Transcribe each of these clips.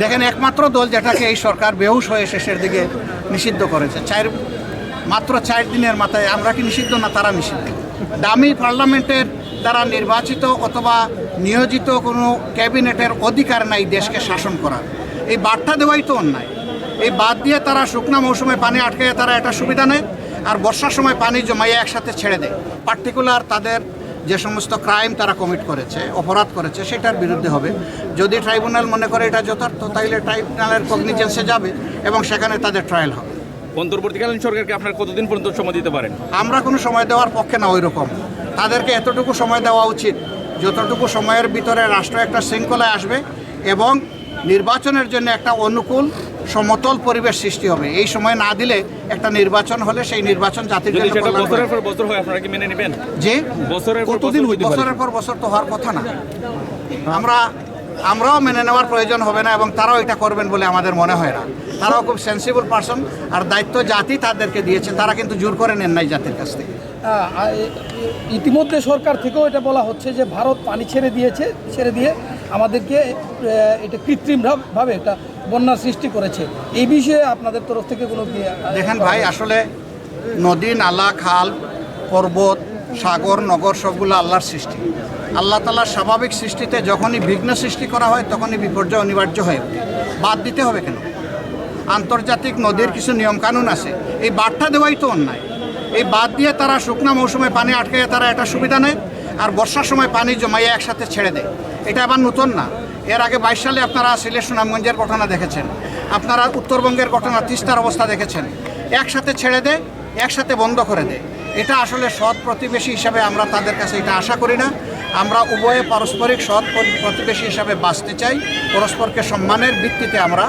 দেখেন, একমাত্র দল যেটাকে এই সরকার বেহুশ হয়ে শেষের দিকে নিষিদ্ধ করেছে। চার, মাত্র চার দিনের মাথায় আমরা কি নিষিদ্ধ না তারা নিষিদ্ধ? দামি পার্লামেন্টের দ্বারা নির্বাচিত অথবা নিয়োজিত কোনো ক্যাবিনেটের অধিকার নাই দেশকে শাসন করার। এই বার্তা দেওয়াই তো অন্যায়। এই বাদ দিয়ে তারা শুকনা মৌসুমে পানি আটকে তারা এটা সুবিধা নেয়, আর বর্ষার সময় পানি জমাইয়ে একসাথে ছেড়ে দেয়। পার্টিকুলার তাদের যে সমস্ত ক্রাইম তারা কমিট করেছে অপরাধ করেছে সেটার বিরুদ্ধে হবে। যদি ট্রাইব্যুনাল মনে করে এটা যথার্থ তাইলে ট্রাইব্যুনালের কগনিজেন্সে যাবে এবং সেখানে তাদের ট্রায়াল হবে। অন্তর্বর্তীকালীন সরকারকে আপনার কতদিন পর্যন্ত সময় দিতে পারেন? আমরা কোনো সময় দেওয়ার পক্ষে না ওই রকম তাদেরকে এতটুকু সময় দেওয়া উচিত যতটুকু সময়ের ভিতরে রাষ্ট্র একটা শৃঙ্খলায় আসবে এবং নির্বাচনের জন্য একটা অনুকূল সমতল পরিবেশ সৃষ্টি হবে। এই সময় না দিলে একটা নির্বাচন হলে সেই নির্বাচন জাতির জন্য বছরের পর বছর হয় আপনারা কি মেনে নেবেন? যে বছরের কতদিন হইতে বছরের পর বছর তো হওয়ার কথা না। আমরা আমরাও মেনে নেওয়ার প্রয়োজন হবে না এবং তারাও এটা করবেন বলে আমাদের মনে হয় না। তারাও খুব সেন্সিবল পার্সন আর দায়িত্ব জাতি তাদেরকে দিয়েছে। তারা কিন্তু জোর করে নেন নাই জাতির কাছ থেকে। ইতিমধ্যে সরকার থেকেও এটা বলা হচ্ছে যে ভারত পানি ছেড়ে দিয়েছে ছেড়ে দিয়ে আমাদেরকে এটা কৃত্রিম ভাব- ভাবে একটা বন্যার সৃষ্টি করেছে। এই বিষয়ে আপনাদের তরফ থেকে কোনো দেখেন ভাই আসলে নদী নালা খাল পর্বত সাগর নগর সবগুলো আল্লাহর সৃষ্টি। আল্লাহ তালার স্বাভাবিক সৃষ্টিতে যখনই বিঘ্ন সৃষ্টি করা হয় তখনই বিপর্যয় অনিবার্য হয়ে ওঠে। বাদ দিতে হবে কেন? আন্তর্জাতিক নদীর কিছু নিয়মকানুন আছে। এই বার্তা দেওয়াই তো অন্যায়। এই বাদ দিয়ে তারা শুকনা মৌসুমে পানি আটকে তারা এটা সুবিধা নেয় আর বর্ষার সময় পানি জমাইয়ে একসাথে ছেড়ে দেয়। এটা আবার নতুন না। এর আগে বাইশ সালে আপনারা সিলেট সুনামগঞ্জের ঘটনা দেখেছেন। আপনারা উত্তরবঙ্গের ঘটনা তিস্তার অবস্থা দেখেছেন। একসাথে ছেড়ে দেয় একসাথে বন্ধ করে দেয় এটা আসলে সৎ প্রতিবেশী হিসাবে আমরা তাদের কাছে এটা আশা করি না। আমরা উভয়ে পারস্পরিক সৎ প্রতিবেশী হিসাবে বাঁচতে চাই। পরস্পরকে সম্মানের ভিত্তিতে আমরা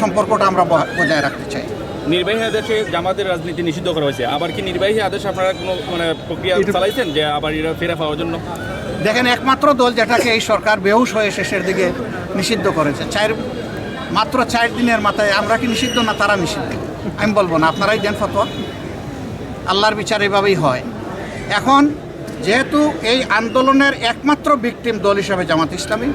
সম্পর্কটা আমরা বজায় রাখতে চাই। নির্বাহী আদেশে জামাতের রাজনীতি নিষিদ্ধ করা হয়েছে। আবার কি নির্বাহী আদেশ আপনারা কোনো মানে প্রক্রিয়া চালাইছেন যে আবার এরা ফেরা পাওয়ার জন্য? দেখেন, একমাত্র দল যেটাকে এই সরকার বেহুশ হয়ে শেষের দিকে নিষিদ্ধ করেছে। চার, মাত্র চার দিনের মাথায় আমরা কি নিষিদ্ধ না তারা নিষিদ্ধ? আমি বলব না, আপনারাই দেন ফতোয়া। আল্লাহর বিচার এভাবেই হয়। এখন, যেহেতু এই আন্দোলনের একমাত্র ভিকটিম দল হিসাবে জামাত ইসলামী,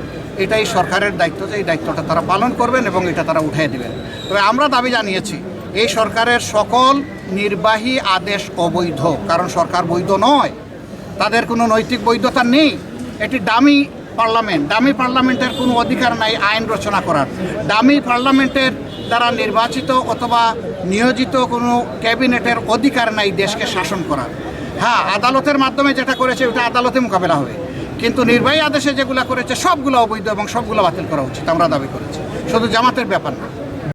এটাই সরকারের দায়িত্ব যে এই দায়িত্বটা তারা পালন করবেন এবং এটা তারা উঠিয়ে দেবেন। তবে আমরা দাবি জানিয়েছি, এই সরকারের সকল নির্বাহী আদেশ অবৈধ, কারণ সরকার বৈধ নয়। তাদের কোনো নৈতিক বৈধতা নেই। এটি দামি পার্লামেন্ট। দামি পার্লামেন্টের কোনো অধিকার নাই আইন রচনা করার। দামি পার্লামেন্টের দ্বারা নির্বাচিত অথবা নিয়োজিত কোনো ক্যাবিনেটের অধিকার নাই দেশকে শাসন করার। হ্যাঁ আদালতের মাধ্যমে যেটা করেছে ওটা আদালতে মোকাবেলা হবে। কিন্তু নির্বাহী আদেশে যেগুলো করেছে সবগুলো অবৈধ এবং সবগুলো বাতিল করা উচিত, আমরা দাবি করেছি। শুধু জামাতের ব্যাপার না।